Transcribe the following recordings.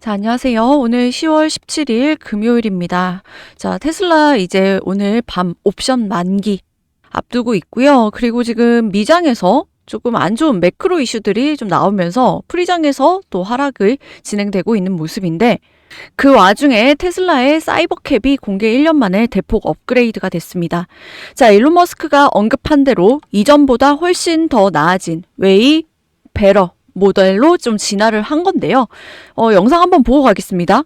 자, 안녕하세요. 오늘 10월 17일 금요일입니다. 자, 테슬라 이제 오늘 밤 옵션 만기 앞두고 있고요. 그리고 지금 미장에서 조금 안 좋은 매크로 이슈들이 좀 나오면서 프리장에서 또 하락을 진행되고 있는 모습인데 그 와중에 테슬라의 사이버캡이 공개 1년 만에 대폭 업그레이드가 됐습니다. 자, 일론 머스크가 언급한 대로 이전보다 훨씬 더 나아진 웨이, 베러 모델로 좀 진화를 한 건데요. 어, 영상 한번 보고 가겠습니다.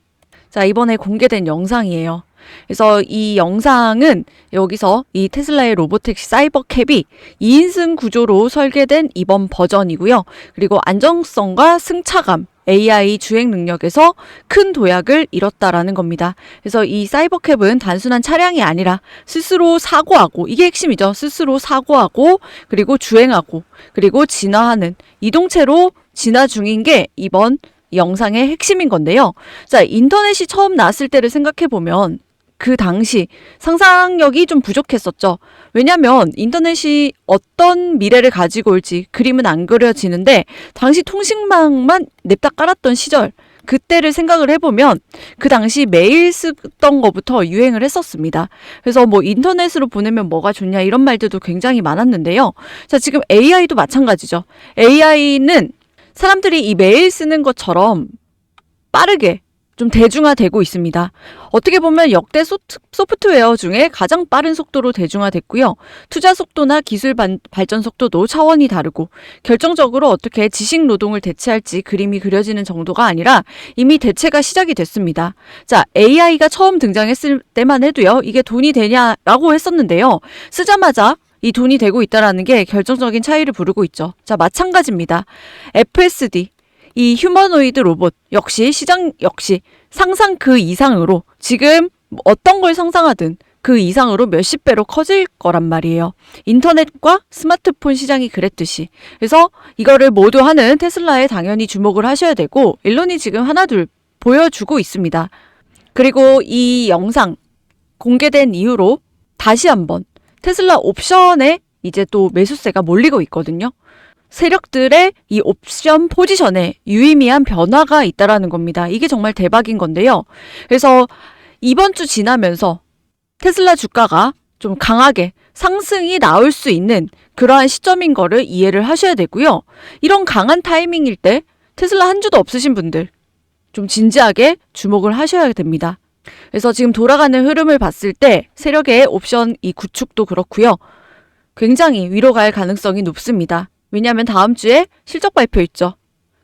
자, 이번에 공개된 영상이에요. 그래서 이 영상은 여기서 이 테슬라의 로보택시 사이버캡이 2인승 구조로 설계된 이번 버전이고요. 그리고 안정성과 승차감, AI 주행 능력에서 큰 도약을 이뤘다라는 겁니다. 그래서 이 사이버캡은 단순한 차량이 아니라 스스로 사고하고 이게 핵심이죠. 스스로 사고하고 그리고 주행하고 그리고 진화하는 이동체로 진화 중인 게 이번 영상의 핵심인 건데요. 자, 인터넷이 처음 나왔을 때를 생각해 보면 그 당시 상상력이 좀 부족했었죠. 왜냐면 인터넷이 어떤 미래를 가지고 올지 그림은 안 그려지는데 당시 통신망만 냅다 깔았던 시절 그때를 생각을 해보면 그 당시 메일 쓰던 거부터 유행을 했었습니다. 그래서 뭐 인터넷으로 보내면 뭐가 좋냐 이런 말들도 굉장히 많았는데요. 자, 지금 AI도 마찬가지죠. AI는 사람들이 이 메일 쓰는 것처럼 빠르게 좀 대중화되고 있습니다. 어떻게 보면 역대 소프트웨어 중에 가장 빠른 속도로 대중화됐고요. 투자 속도나 기술 반, 발전 속도도 차원이 다르고 결정적으로 어떻게 지식 노동을 대체할지 그림이 그려지는 정도가 아니라 이미 대체가 시작이 됐습니다. 자, AI가 처음 등장했을 때만 해도요. 이게 돈이 되냐라고 했었는데요. 쓰자마자 이 돈이 되고 있다라는 게 결정적인 차이를 부르고 있죠. 자, 마찬가지입니다. FSD 이 휴머노이드 로봇 역시 시장 역시 상상 그 이상으로 지금 어떤 걸 상상하든 그 이상으로 몇십 배로 커질 거란 말이에요. 인터넷과 스마트폰 시장이 그랬듯이. 그래서 이거를 모두 하는 테슬라에 당연히 주목을 하셔야 되고, 일론이 지금 하나둘 보여주고 있습니다. 그리고 이 영상 공개된 이후로 다시 한번 테슬라 옵션에 이제 또 매수세가 몰리고 있거든요. 세력들의 이 옵션 포지션에 유의미한 변화가 있다라는 겁니다. 이게 정말 대박인 건데요. 그래서 이번 주 지나면서 테슬라 주가가 좀 강하게 상승이 나올 수 있는 그러한 시점인 거를 이해를 하셔야 되고요. 이런 강한 타이밍일 때 테슬라 한 주도 없으신 분들 좀 진지하게 주목을 하셔야 됩니다. 그래서 지금 돌아가는 흐름을 봤을 때 세력의 옵션 이 구축도 그렇고요. 굉장히 위로 갈 가능성이 높습니다. 왜냐하면 다음 주에 실적 발표 있죠.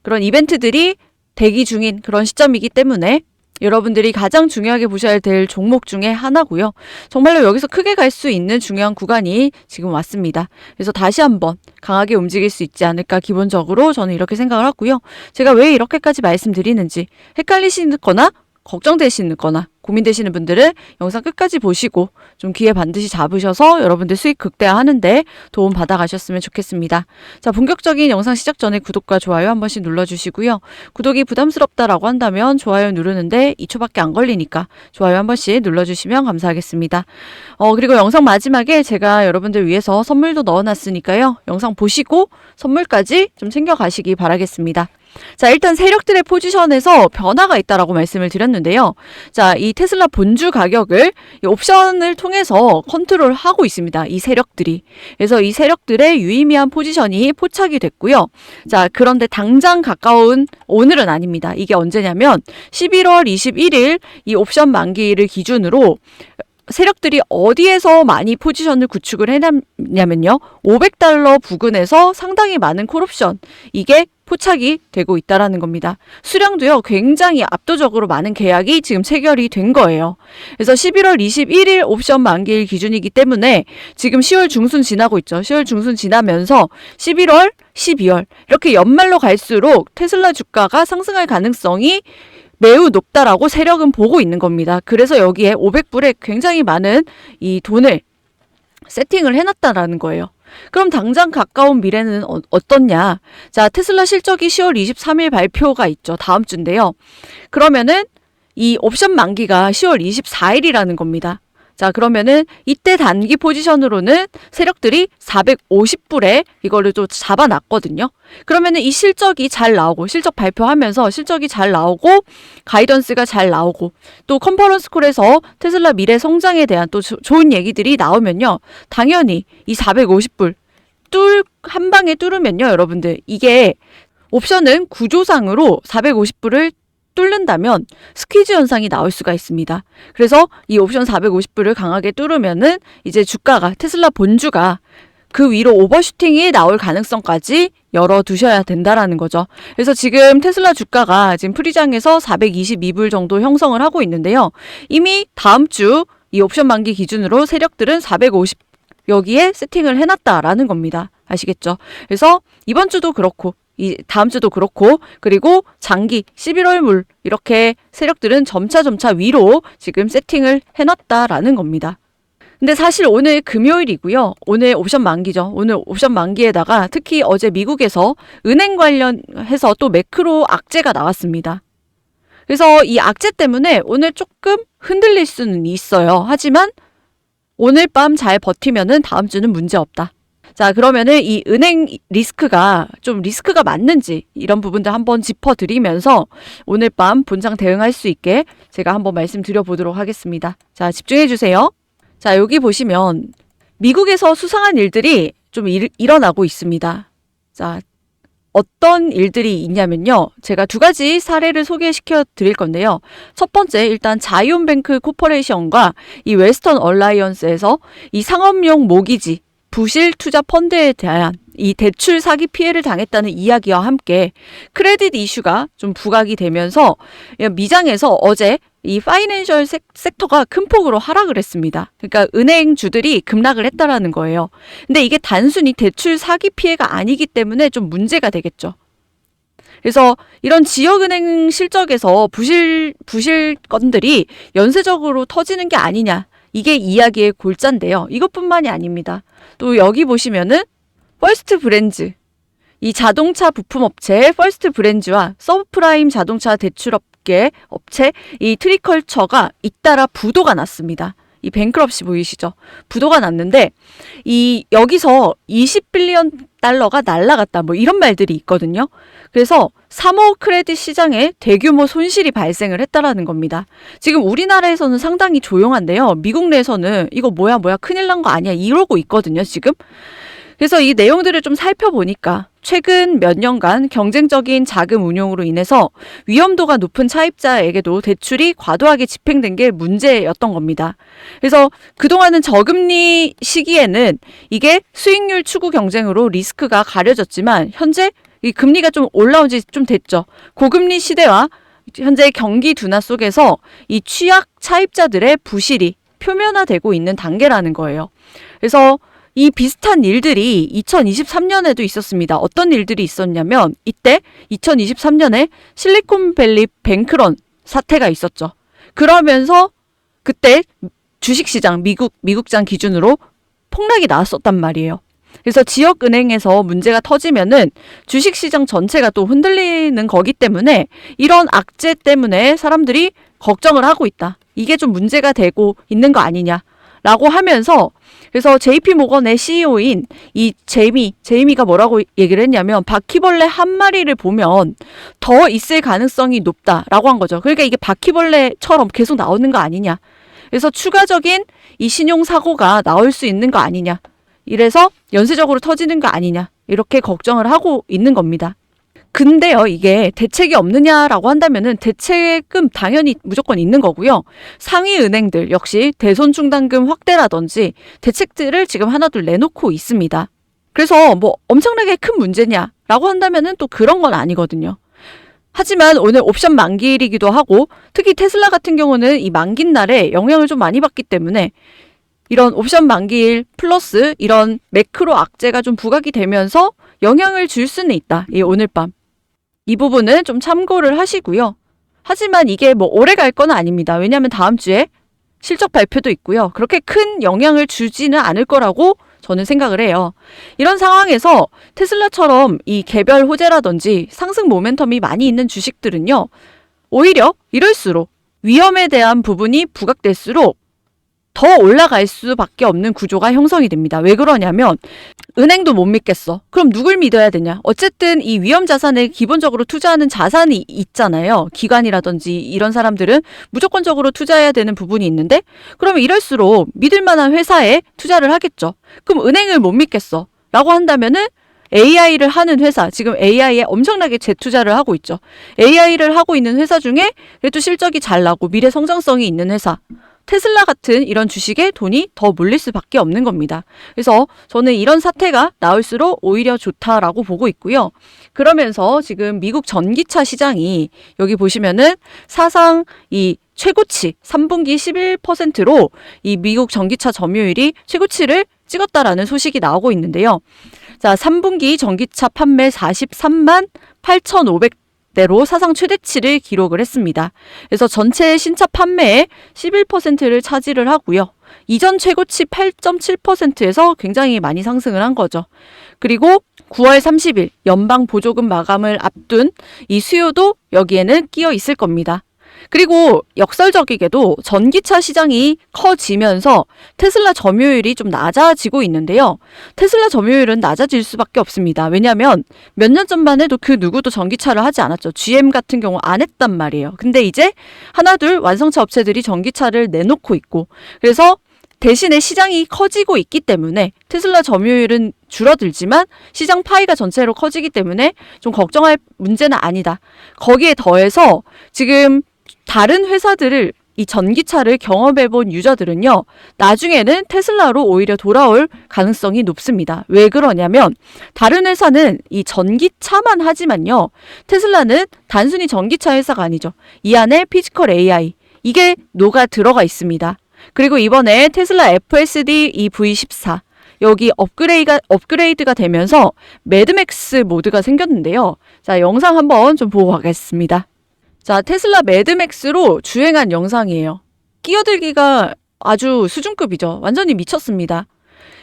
그런 이벤트들이 대기 중인 그런 시점이기 때문에 여러분들이 가장 중요하게 보셔야 될 종목 중에 하나고요. 정말로 여기서 크게 갈 수 있는 중요한 구간이 지금 왔습니다. 그래서 다시 한번 강하게 움직일 수 있지 않을까 기본적으로 저는 이렇게 생각을 하고요. 제가 왜 이렇게까지 말씀드리는지 헷갈리시거나 걱정되시는 거나 고민되시는 분들은 영상 끝까지 보시고 좀 기회 반드시 잡으셔서 여러분들 수익 극대화하는데 도움 받아가셨으면 좋겠습니다. 자, 본격적인 영상 시작 전에 구독과 좋아요 한 번씩 눌러주시고요. 구독이 부담스럽다라고 한다면 좋아요 누르는데 2초밖에 안 걸리니까 좋아요 한 번씩 눌러주시면 감사하겠습니다. 어, 그리고 영상 마지막에 제가 여러분들 위해서 선물도 넣어놨으니까요. 영상 보시고 선물까지 좀 챙겨가시기 바라겠습니다. 자, 일단 세력들의 포지션에서 변화가 있다라고 말씀을 드렸는데요. 자, 이 테슬라 본주 가격을 이 옵션을 통해서 컨트롤 하고 있습니다. 이 세력들이. 그래서 이 세력들의 유의미한 포지션이 포착이 됐고요. 자, 그런데 당장 가까운 오늘은 아닙니다. 이게 언제냐면 11월 21일 이 옵션 만기를 기준으로 세력들이 어디에서 많이 포지션을 구축을 해놨냐면요. 500달러 부근에서 상당히 많은 콜옵션. 이게 포착이 되고 있다라는 겁니다. 수량도요, 굉장히 압도적으로 많은 계약이 지금 체결이 된 거예요. 그래서 11월 21일 옵션 만기일 기준이기 때문에 지금 10월 중순 지나고 있죠. 10월 중순 지나면서 11월, 12월 이렇게 연말로 갈수록 테슬라 주가가 상승할 가능성이 매우 높다라고 세력은 보고 있는 겁니다. 그래서 여기에 500불에 굉장히 많은 이 돈을 세팅을 해놨다라는 거예요. 그럼 당장 가까운 미래는 어, 어떻냐? 자, 테슬라 실적이 10월 23일 발표가 있죠. 다음 주인데요. 그러면은 이 옵션 만기가 10월 24일이라는 겁니다. 자, 그러면은 이때 단기 포지션으로는 세력들이 450불에 이거를 또 잡아놨거든요. 그러면은 이 실적이 잘 나오고 실적 발표하면서 실적이 잘 나오고 가이던스가 잘 나오고 또 컨퍼런스 콜에서 테슬라 미래 성장에 대한 또 조- 좋은 얘기들이 나오면요. 당연히 이 450불 뚫 한 방에 뚫으면요, 여러분들. 이게 옵션은 구조상으로 450불을 뚫는다면 스퀴즈 현상이 나올 수가 있습니다. 그래서 이 옵션 450불을 강하게 뚫으면은 이제 주가가 테슬라 본주가 그 위로 오버슈팅이 나올 가능성까지 열어두셔야 된다라는 거죠. 그래서 지금 테슬라 주가가 지금 프리장에서 422불 정도 형성을 하고 있는데요. 이미 다음 주 이 옵션 만기 기준으로 세력들은 450 여기에 세팅을 해놨다라는 겁니다. 아시겠죠? 그래서 이번 주도 그렇고 이 다음 주도 그렇고 그리고 장기 11월 물 이렇게 세력들은 점차 점차 위로 지금 세팅을 해놨다라는 겁니다. 근데 사실 오늘 금요일이고요. 오늘 옵션 만기죠. 오늘 옵션 만기에다가 특히 어제 미국에서 은행 관련해서 또 매크로 악재가 나왔습니다. 그래서 이 악재 때문에 오늘 조금 흔들릴 수는 있어요. 하지만 오늘 밤 잘 버티면은 다음 주는 문제 없다. 자, 그러면은 이 은행 리스크가 좀 리스크가 맞는지 이런 부분들 한번 짚어드리면서 오늘 밤 본장 대응할 수 있게 제가 한번 말씀드려 보도록 하겠습니다. 자, 집중해 주세요. 자, 여기 보시면 미국에서 수상한 일들이 좀 일, 일어나고 있습니다. 자, 어떤 일들이 있냐면요. 제가 두 가지 사례를 소개시켜 드릴 건데요. 첫 번째, 일단 자이온뱅크 코퍼레이션과 이 웨스턴 얼라이언스에서 이 상업용 모기지 부실 투자 펀드에 대한 이 대출 사기 피해를 당했다는 이야기와 함께 크레딧 이슈가 좀 부각이 되면서 미장에서 어제 이 파이낸셜 섹, 섹터가 큰 폭으로 하락을 했습니다. 그러니까 은행 주들이 급락을 했다라는 거예요. 근데 이게 단순히 대출 사기 피해가 아니기 때문에 좀 문제가 되겠죠. 그래서 이런 지역은행 실적에서 부실 부실 건들이 연쇄적으로 터지는 게 아니냐. 이게 이야기의 골자인데요. 이것뿐만이 아닙니다. 또 여기 보시면은 퍼스트 브랜즈 이 자동차 부품 업체 퍼스트 브랜즈와 서브프라임 자동차 대출 업계 업체 이 트리컬처가 잇따라 부도가 났습니다. 이 뱅크럽시 보이시죠? 부도가 났는데 이 여기서 20빌리언 달러가 날라갔다 뭐 이런 말들이 있거든요. 그래서 3호 크레딧 시장에 대규모 손실이 발생을 했다라는 겁니다. 지금 우리나라에서는 상당히 조용한데요. 미국 내에서는 이거 뭐야 뭐야 큰일 난 거 아니야 이러고 있거든요, 지금. 그래서 이 내용들을 좀 살펴보니까 최근 몇 년간 경쟁적인 자금 운용으로 인해서 위험도가 높은 차입자에게도 대출이 과도하게 집행된 게 문제였던 겁니다. 그래서 그동안은 저금리 시기에는 이게 수익률 추구 경쟁으로 리스크가 가려졌지만 현재 이 금리가 좀 올라온 지 좀 됐죠. 고금리 시대와 현재 경기 둔화 속에서 이 취약 차입자들의 부실이 표면화되고 있는 단계라는 거예요. 그래서 이 비슷한 일들이 2023년에도 있었습니다. 어떤 일들이 있었냐면 이때 2023년에 실리콘밸리 뱅크런 사태가 있었죠. 그러면서 그때 주식시장 미국 미국장 기준으로 폭락이 나왔었단 말이에요. 그래서 지역 은행에서 문제가 터지면은 주식 시장 전체가 또 흔들리는 거기 때문에 이런 악재 때문에 사람들이 걱정을 하고 있다. 이게 좀 문제가 되고 있는 거 아니냐 라고 하면서 그래서 JP 모건의 CEO인 이 제이미, 제이미가 뭐라고 얘기를 했냐면 바퀴벌레 한 마리를 보면 더 있을 가능성이 높다라고 한 거죠. 그러니까 이게 바퀴벌레처럼 계속 나오는 거 아니냐. 그래서 추가적인 이 신용 사고가 나올 수 있는 거 아니냐. 이래서 연쇄적으로 터지는 거 아니냐. 이렇게 걱정을 하고 있는 겁니다. 근데요, 이게 대책이 없느냐라고 한다면은 대책은 당연히 무조건 있는 거고요. 상위 은행들 역시 대손 충당금 확대라든지 대책들을 지금 하나둘 내놓고 있습니다. 그래서 뭐 엄청나게 큰 문제냐라고 한다면은 또 그런 건 아니거든요. 하지만 오늘 옵션 만기일이기도 하고 특히 테슬라 같은 경우는 이 만긴 날에 영향을 좀 많이 받기 때문에 이런 옵션 만기일 플러스 이런 매크로 악재가 좀 부각이 되면서 영향을 줄 수는 있다. 이 오늘 밤. 이 부분은 좀 참고를 하시고요. 하지만 이게 뭐 오래 갈 건 아닙니다. 왜냐하면 다음 주에 실적 발표도 있고요. 그렇게 큰 영향을 주지는 않을 거라고 저는 생각을 해요. 이런 상황에서 테슬라처럼 이 개별 호재라든지 상승 모멘텀이 많이 있는 주식들은요. 오히려 이럴수록 위험에 대한 부분이 부각될수록 더 올라갈 수밖에 없는 구조가 형성이 됩니다. 왜 그러냐면 은행도 못 믿겠어. 그럼 누굴 믿어야 되냐? 어쨌든 이 위험 자산에 기본적으로 투자하는 자산이 있잖아요. 기관이라든지 이런 사람들은 무조건적으로 투자해야 되는 부분이 있는데 그러면 이럴수록 믿을 만한 회사에 투자를 하겠죠. 그럼 은행을 못 믿겠어. 라고 한다면은 AI를 하는 회사, 지금 AI에 엄청나게 재투자를 하고 있죠. AI를 하고 있는 회사 중에 그래도 실적이 잘 나고 미래 성장성이 있는 회사. 테슬라 같은 이런 주식에 돈이 더 몰릴 수밖에 없는 겁니다. 그래서 저는 이런 사태가 나올수록 오히려 좋다라고 보고 있고요. 그러면서 지금 미국 전기차 시장이 여기 보시면은 사상 이 최고치 3분기 11%로 이 미국 전기차 점유율이 최고치를 찍었다라는 소식이 나오고 있는데요. 자, 3분기 전기차 판매 43만 8,500 대로 사상 최대치를 기록을 했습니다. 그래서 전체 신차 판매의 11%를 차지를 하고요. 이전 최고치 8.7%에서 굉장히 많이 상승을 한 거죠. 그리고 9월 30일 연방 보조금 마감을 앞둔 이 수요도 여기에는 끼어 있을 겁니다. 그리고 역설적이게도 전기차 시장이 커지면서 테슬라 점유율이 좀 낮아지고 있는데요. 테슬라 점유율은 낮아질 수밖에 없습니다. 왜냐하면 몇 년 전만 해도 그 누구도 전기차를 하지 않았죠. GM 같은 경우 안 했단 말이에요. 근데 이제 하나 둘 완성차 업체들이 전기차를 내놓고 있고 그래서 대신에 시장이 커지고 있기 때문에 테슬라 점유율은 줄어들지만 시장 파이가 전체로 커지기 때문에 좀 걱정할 문제는 아니다. 거기에 더해서 지금 다른 회사들을 이 전기차를 경험해 본 유저들은요, 나중에는 테슬라로 오히려 돌아올 가능성이 높습니다. 왜 그러냐면, 다른 회사는 이 전기차만 하지만요, 테슬라는 단순히 전기차 회사가 아니죠. 이 안에 피지컬 AI, 이게 녹아 들어가 있습니다. 그리고 이번에 테슬라 FSD EV14, 여기 업그레이드가, 업그레이드가 되면서 매드맥스 모드가 생겼는데요. 자, 영상 한번 좀 보고 가겠습니다. 자, 테슬라 매드맥스로 주행한 영상이에요. 끼어들기가 아주 수준급이죠. 완전히 미쳤습니다.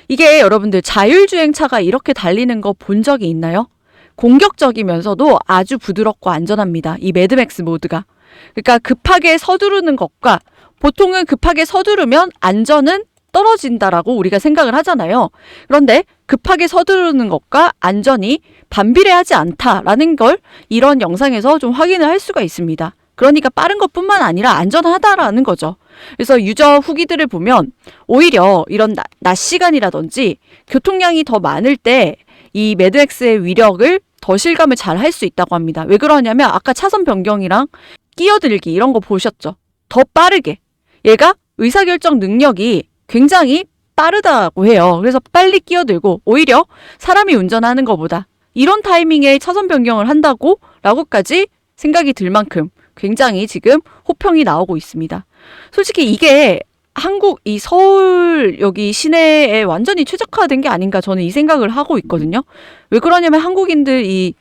이게 여러분들 자율주행차가 이렇게 달리는 거 본 적이 있나요? 공격적이면서도 아주 부드럽고 안전합니다. 이 매드맥스 모드가. 그러니까 급하게 서두르는 것과 보통은 급하게 서두르면 안전은 떨어진다라고 우리가 생각을 하잖아요. 그런데 급하게 서두르는 것과 안전이 반비례하지 않다라는 걸 이런 영상에서 좀 확인을 할 수가 있습니다. 그러니까 빠른 것뿐만 아니라 안전하다라는 거죠. 그래서 유저 후기들을 보면 오히려 이런 낮, 낮 시간이라든지 교통량이 더 많을 때 이 매드엑스의 위력을 더 실감을 잘 할 수 있다고 합니다. 왜 그러냐면 아까 차선 변경이랑 끼어들기 이런 거 보셨죠? 더 빠르게. 얘가 의사결정 능력이 굉장히 빠르다고 해요. 그래서 빨리 끼어들고 오히려 사람이 운전하는 것보다 이런 타이밍에 차선 변경을 한다고 라고까지 생각이 들 만큼 굉장히 지금 호평이 나오고 있습니다. 솔직히 이게 한국 이 서울 여기 시내에 완전히 최적화된 게 아닌가 저는 이 생각을 하고 있거든요. 왜 그러냐면 한국인들 이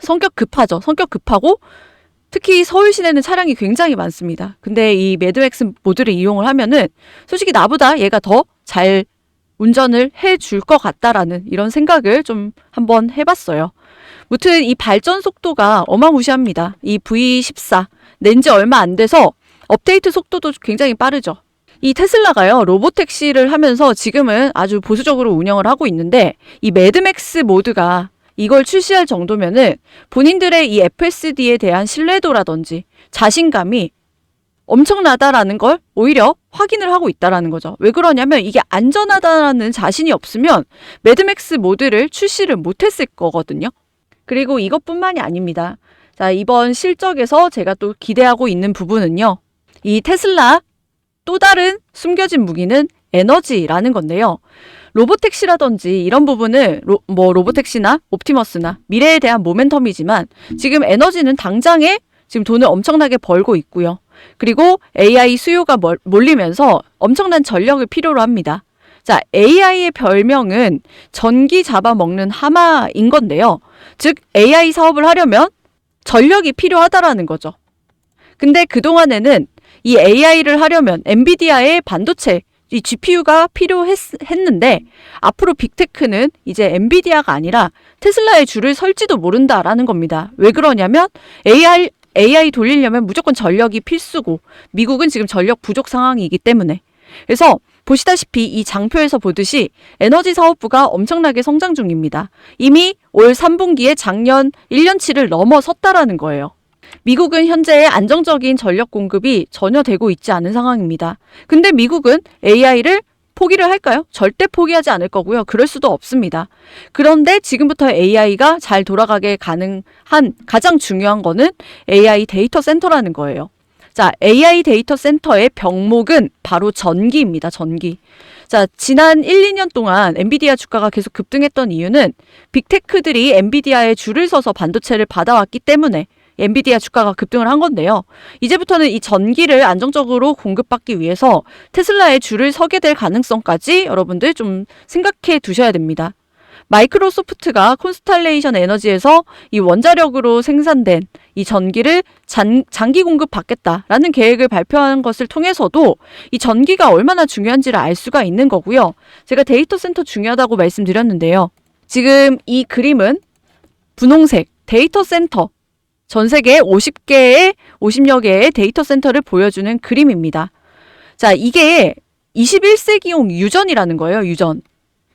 성격 급하죠. 성격 급하고 특히 서울 시내는 차량이 굉장히 많습니다. 근데 이 매드맥스 모드를 이용을 하면은 솔직히 나보다 얘가 더 잘 운전을 해 줄 것 같다라는 이런 생각을 좀 한번 해봤어요. 무튼 이 발전 속도가 어마무시합니다. 이 V14 낸 지 얼마 안 돼서 업데이트 속도도 굉장히 빠르죠. 이 테슬라가요, 로보택시를 하면서 지금은 아주 보수적으로 운영을 하고 있는데, 이 매드맥스 모드가 이걸 출시할 정도면은 본인들의 이 FSD에 대한 신뢰도라든지 자신감이 엄청나다라는 걸 오히려 확인을 하고 있다라는 거죠. 왜 그러냐면 이게 안전하다라는 자신이 없으면 매드맥스 모드를 출시를 못했을 거거든요. 그리고 이것뿐만이 아닙니다. 자, 이번 실적에서 제가 또 기대하고 있는 부분은요. 이 테슬라 또 다른 숨겨진 무기는 에너지라는 건데요. 로보택시라든지 이런 부분을 로, 뭐 로보택시나 옵티머스나 미래에 대한 모멘텀이지만 지금 에너지는 당장에 지금 돈을 엄청나게 벌고 있고요. 그리고 AI 수요가 몰- 몰리면서 엄청난 전력을 필요로 합니다. 자, AI의 별명은 전기 잡아먹는 하마인 건데요. 즉, AI 사업을 하려면 전력이 필요하다라는 거죠. 근데 그동안에는 이 AI를 하려면 엔비디아의 반도체, 이 GPU가 필요했는데 앞으로 빅테크는 이제 엔비디아가 아니라 테슬라의 줄을 설지도 모른다라는 겁니다. 왜 그러냐면 AI AI 돌리려면 무조건 전력이 필수고 미국은 지금 전력 부족 상황이기 때문에 그래서 보시다시피 이 장표에서 보듯이 에너지 사업부가 엄청나게 성장 중입니다. 이미 올 3분기에 작년 1년치를 넘어섰다라는 거예요. 미국은 현재 안정적인 전력 공급이 전혀 되고 있지 않은 상황입니다. 근데 미국은 AI를 포기를 할까요? 절대 포기하지 않을 거고요. 그럴 수도 없습니다. 그런데 지금부터 AI가 잘 돌아가게 가능한 가장 중요한 거는 AI 데이터 센터라는 거예요. 자, AI 데이터 센터의 병목은 바로 전기입니다. 전기. 자, 지난 1, 2년 동안 엔비디아 주가가 계속 급등했던 이유는 빅테크들이 엔비디아에 줄을 서서 반도체를 받아왔기 때문에 엔비디아 주가가 급등을 한 건데요. 이제부터는 이 전기를 안정적으로 공급받기 위해서 테슬라의 줄을 서게 될 가능성까지 여러분들 좀 생각해 두셔야 됩니다. 마이크로소프트가 콘스탈레이션 에너지에서 이 원자력으로 생산된 이 전기를 잔, 장기 공급 받겠다라는 계획을 발표한 것을 통해서도 이 전기가 얼마나 중요한지를 알 수가 있는 거고요. 제가 데이터 센터 중요하다고 말씀드렸는데요. 지금 이 그림은 분홍색 데이터 센터 전 세계 50개의 50여 개의 데이터 센터를 보여주는 그림입니다. 자, 이게 21세기용 유전이라는 거예요, 유전.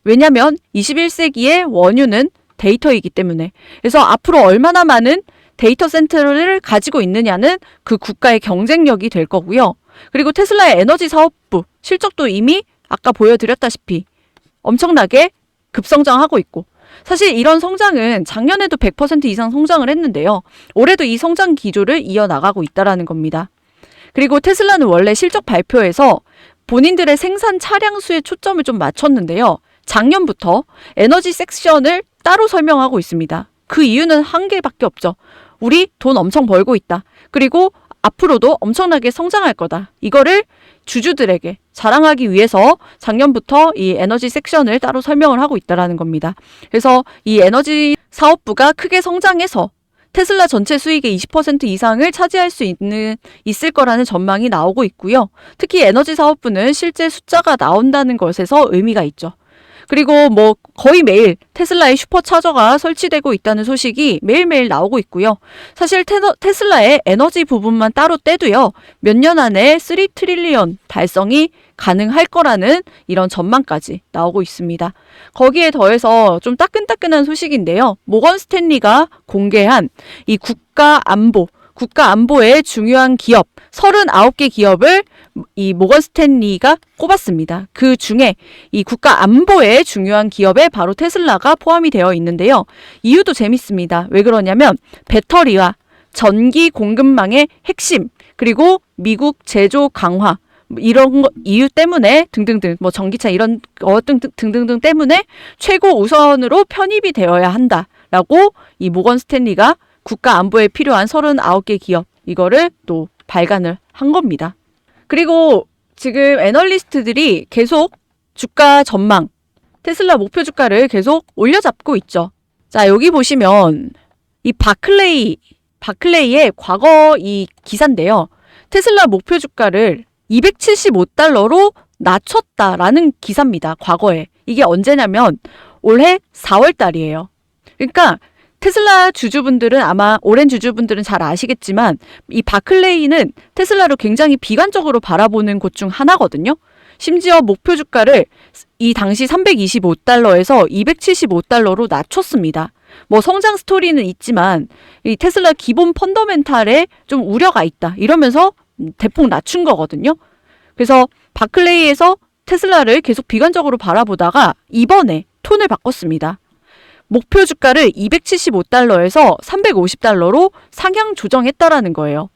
왜냐면 21세기의 원유는 데이터이기 때문에. 그래서 앞으로 얼마나 많은 데이터 센터를 가지고 있느냐는 그 국가의 경쟁력이 될 거고요. 그리고 테슬라의 에너지 사업부 실적도 이미 아까 보여드렸다시피 엄청나게 급성장하고 있고 사실 이런 성장은 작년에도 100% 이상 성장을 했는데요. 올해도 이 성장 기조를 이어나가고 있다라는 겁니다. 그리고 테슬라는 원래 실적 발표에서 본인들의 생산 차량 수에 초점을 좀 맞췄는데요. 작년부터 에너지 섹션을 따로 설명하고 있습니다. 그 이유는 한 개밖에 없죠. 우리 돈 엄청 벌고 있다. 그리고 앞으로도 엄청나게 성장할 거다. 이거를 주주들에게 자랑하기 위해서 작년부터 이 에너지 섹션을 따로 설명을 하고 있다라는 겁니다. 그래서 이 에너지 사업부가 크게 성장해서 테슬라 전체 수익의 20% 이상을 차지할 수 있는 있을 거라는 전망이 나오고 있고요. 특히 에너지 사업부는 실제 숫자가 나온다는 것에서 의미가 있죠. 그리고 뭐 거의 매일 테슬라의 슈퍼차저가 설치되고 있다는 소식이 매일매일 나오고 있고요. 사실 테, 슬라의 에너지 부분만 따로 떼도요. 몇 년 안에 3 트릴리언 달성이 가능할 거라는 이런 전망까지 나오고 있습니다. 거기에 더해서 좀 따끈따끈한 소식인데요. 모건 스탠리가 공개한 이 국가 안보 국가 안보에 중요한 기업 39개 기업을 이 모건 스탠리가 꼽았습니다. 그 중에 이 국가 안보에 중요한 기업에 바로 테슬라가 포함이 되어 있는데요. 이유도 재밌습니다. 왜 그러냐면 배터리와 전기 공급망의 핵심 그리고 미국 제조 강화 이런 거, 이유 때문에 등등등 뭐 전기차 이런 어떤 등등등 때문에 최고 우선으로 편입이 되어야 한다라고 이 모건 스탠리가 국가 안보에 필요한 39개 기업 이거를 또 발간을 한 겁니다. 그리고 지금 애널리스트들이 계속 주가 전망, 테슬라 목표 주가를 계속 올려잡고 있죠. 자, 여기 보시면 이 바클레이, 바클레이의 과거 이 기사인데요. 테슬라 목표 주가를 275달러로 낮췄다라는 기사입니다. 과거에. 이게 언제냐면 올해 4월 달이에요. 그러니까 테슬라 주주분들은 아마 오랜 주주분들은 잘 아시겠지만 이 바클레이는 테슬라를 굉장히 비관적으로 바라보는 곳 중 하나거든요. 심지어 목표 주가를 이 당시 325달러에서 275달러로 낮췄습니다. 뭐 성장 스토리는 있지만 이 테슬라 기본 펀더멘탈에 좀 우려가 있다. 이러면서 대폭 낮춘 거거든요. 그래서 바클레이에서 테슬라를 계속 비관적으로 바라보다가 이번에 톤을 바꿨습니다. 목표 주가를 275달러에서 350달러로 상향 조정했다라는 거예요.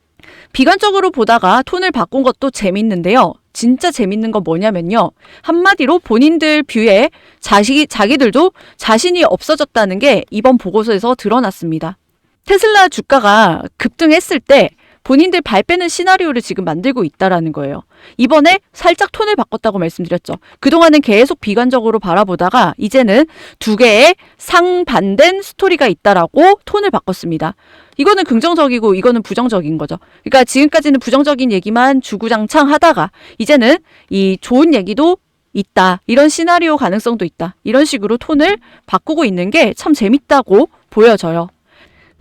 비관적으로 보다가 톤을 바꾼 것도 재밌는데요. 진짜 재밌는 건 뭐냐면요. 한마디로 본인들 뷰에 자시, 자기들도 자신이 없어졌다는 게 이번 보고서에서 드러났습니다. 테슬라 주가가 급등했을 때 본인들 발 빼는 시나리오를 지금 만들고 있다라는 거예요. 이번에 살짝 톤을 바꿨다고 말씀드렸죠. 그동안은 계속 비관적으로 바라보다가 이제는 두 개의 상반된 스토리가 있다라고 톤을 바꿨습니다. 이거는 긍정적이고 이거는 부정적인 거죠. 그러니까 지금까지는 부정적인 얘기만 주구장창 하다가 이제는 이 좋은 얘기도 있다. 이런 시나리오 가능성도 있다. 이런 식으로 톤을 바꾸고 있는 게 참 재밌다고 보여져요.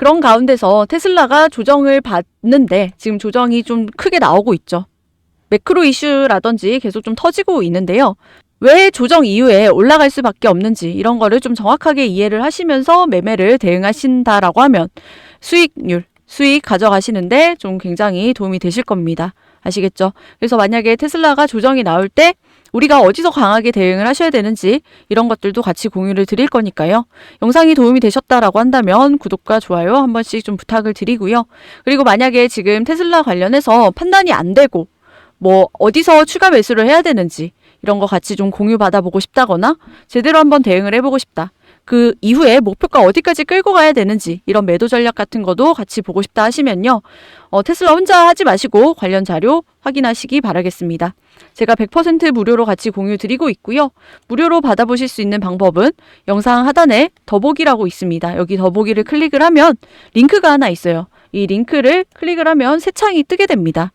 그런 가운데서 테슬라가 조정을 받는데 지금 조정이 좀 크게 나오고 있죠. 매크로 이슈라든지 계속 좀 터지고 있는데요. 왜 조정 이후에 올라갈 수밖에 없는지 이런 거를 좀 정확하게 이해를 하시면서 매매를 대응하신다라고 하면 수익률, 수익 가져가시는데 좀 굉장히 도움이 되실 겁니다. 아시겠죠? 그래서 만약에 테슬라가 조정이 나올 때 우리가 어디서 강하게 대응을 하셔야 되는지 이런 것들도 같이 공유를 드릴 거니까요. 영상이 도움이 되셨다라고 한다면 구독과 좋아요 한 번씩 좀 부탁을 드리고요. 그리고 만약에 지금 테슬라 관련해서 판단이 안 되고 뭐 어디서 추가 매수를 해야 되는지 이런 거 같이 좀 공유 받아보고 싶다거나 제대로 한번 대응을 해보고 싶다. 그 이후에 목표가 어디까지 끌고 가야 되는지 이런 매도 전략 같은 것도 같이 보고 싶다 하시면요. 어, 테슬라 혼자 하지 마시고 관련 자료 확인하시기 바라겠습니다. 제가 100% 무료로 같이 공유 드리고 있고요. 무료로 받아보실 수 있는 방법은 영상 하단에 더보기라고 있습니다. 여기 더보기를 클릭을 하면 링크가 하나 있어요. 이 링크를 클릭을 하면 새 창이 뜨게 됩니다.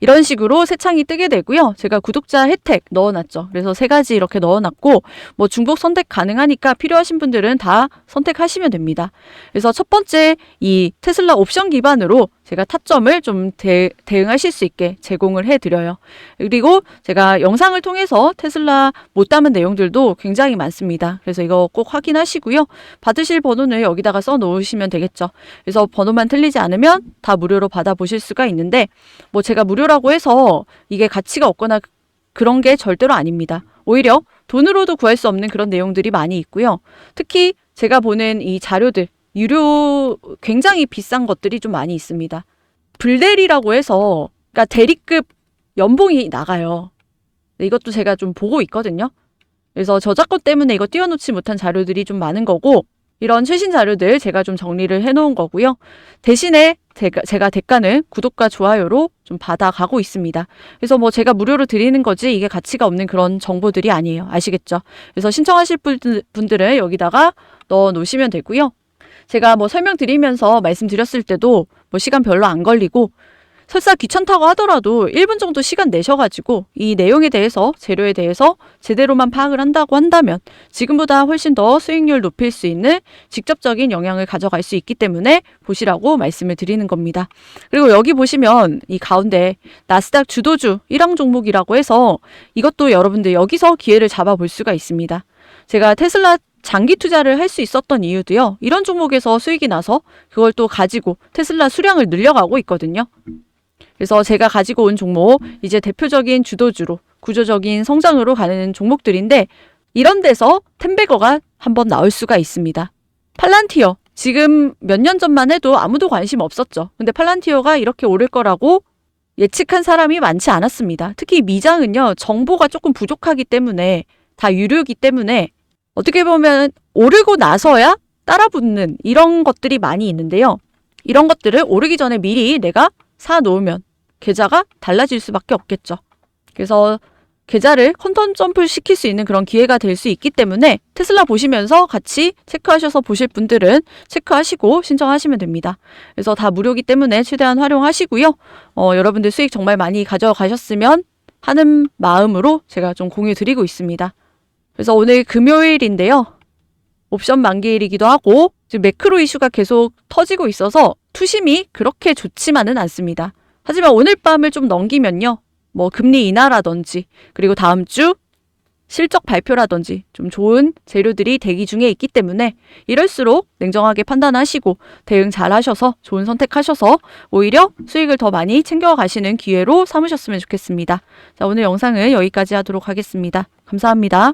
이런 식으로 새 창이 뜨게 되고요. 제가 구독자 혜택 넣어놨죠. 그래서 세 가지 이렇게 넣어놨고 뭐 중복 선택 가능하니까 필요하신 분들은 다 선택하시면 됩니다. 그래서 첫 번째 이 테슬라 옵션 기반으로 제가 타점을 좀 대, 대응하실 수 있게 제공을 해드려요. 그리고 제가 영상을 통해서 테슬라 못 담은 내용들도 굉장히 많습니다. 그래서 이거 꼭 확인하시고요. 받으실 번호는 여기다가 써 놓으시면 되겠죠. 그래서 번호만 틀리지 않으면 다 무료로 받아보실 수가 있는데 뭐 제가 무료 라고 해서 이게 가치가 없거나 그런 게 절대로 아닙니다. 오히려 돈으로도 구할 수 없는 그런 내용들이 많이 있고요. 특히 제가 보낸 이 자료들 유료 굉장히 비싼 것들이 좀 많이 있습니다. 불대리라고 해서 그러니까 대리급 연봉이 나가요. 네, 이것도 제가 좀 보고 있거든요. 그래서 저작권 때문에 이거 띄워놓지 못한 자료들이 좀 많은 거고 이런 최신 자료들 제가 좀 정리를 해놓은 거고요. 대신에 제가, 제가 대가는 구독과 좋아요로 좀 받아가고 있습니다. 그래서 뭐 제가 무료로 드리는 거지 이게 가치가 없는 그런 정보들이 아니에요. 아시겠죠? 그래서 신청하실 분들- 분들은 여기다가 넣어 놓으시면 되고요. 제가 뭐 설명드리면서 말씀드렸을 때도 뭐 시간 별로 안 걸리고 설사 귀찮다고 하더라도 1분 정도 시간 내셔가지고 이 내용에 대해서 재료에 대해서 제대로만 파악을 한다고 한다면 지금보다 훨씬 더 수익률 높일 수 있는 직접적인 영향을 가져갈 수 있기 때문에 보시라고 말씀을 드리는 겁니다. 그리고 여기 보시면 이 가운데 나스닥 주도주 1항 종목이라고 해서 이것도 여러분들 여기서 기회를 잡아볼 수가 있습니다. 제가 테슬라 장기 투자를 할 수 있었던 이유도요. 이런 종목에서 수익이 나서 그걸 또 가지고 테슬라 수량을 늘려가고 있거든요. 그래서 제가 가지고 온 종목 이제 대표적인 주도주로 구조적인 성장으로 가는 종목들인데 이런 데서 템베거가 한번 나올 수가 있습니다. 팔란티어 지금 몇 년 전만 해도 아무도 관심 없었죠. 근데 팔란티어가 이렇게 오를 거라고 예측한 사람이 많지 않았습니다. 특히 미장은요 정보가 조금 부족하기 때문에 다 유료이기 때문에 어떻게 보면 오르고 나서야 따라붙는 이런 것들이 많이 있는데요. 이런 것들을 오르기 전에 미리 내가 사 놓으면 계좌가 달라질 수밖에 없겠죠. 그래서 계좌를 컨턴 점프 시킬 수 있는 그런 기회가 될 수 있기 때문에 테슬라 보시면서 같이 체크하셔서 보실 분들은 체크하시고 신청하시면 됩니다. 그래서 다 무료기 때문에 최대한 활용하시고요. 어, 여러분들 수익 정말 많이 가져가셨으면 하는 마음으로 제가 좀 공유 드리고 있습니다. 그래서 오늘 금요일인데요. 옵션 만기일이기도 하고 지금 매크로 이슈가 계속 터지고 있어서 투심이 그렇게 좋지만은 않습니다. 하지만 오늘 밤을 좀 넘기면요. 뭐 금리 인하라든지 그리고 다음 주 실적 발표라든지 좀 좋은 재료들이 대기 중에 있기 때문에 이럴수록 냉정하게 판단하시고 대응 잘 하셔서 좋은 선택하셔서 오히려 수익을 더 많이 챙겨가시는 기회로 삼으셨으면 좋겠습니다. 자, 오늘 영상은 여기까지 하도록 하겠습니다. 감사합니다.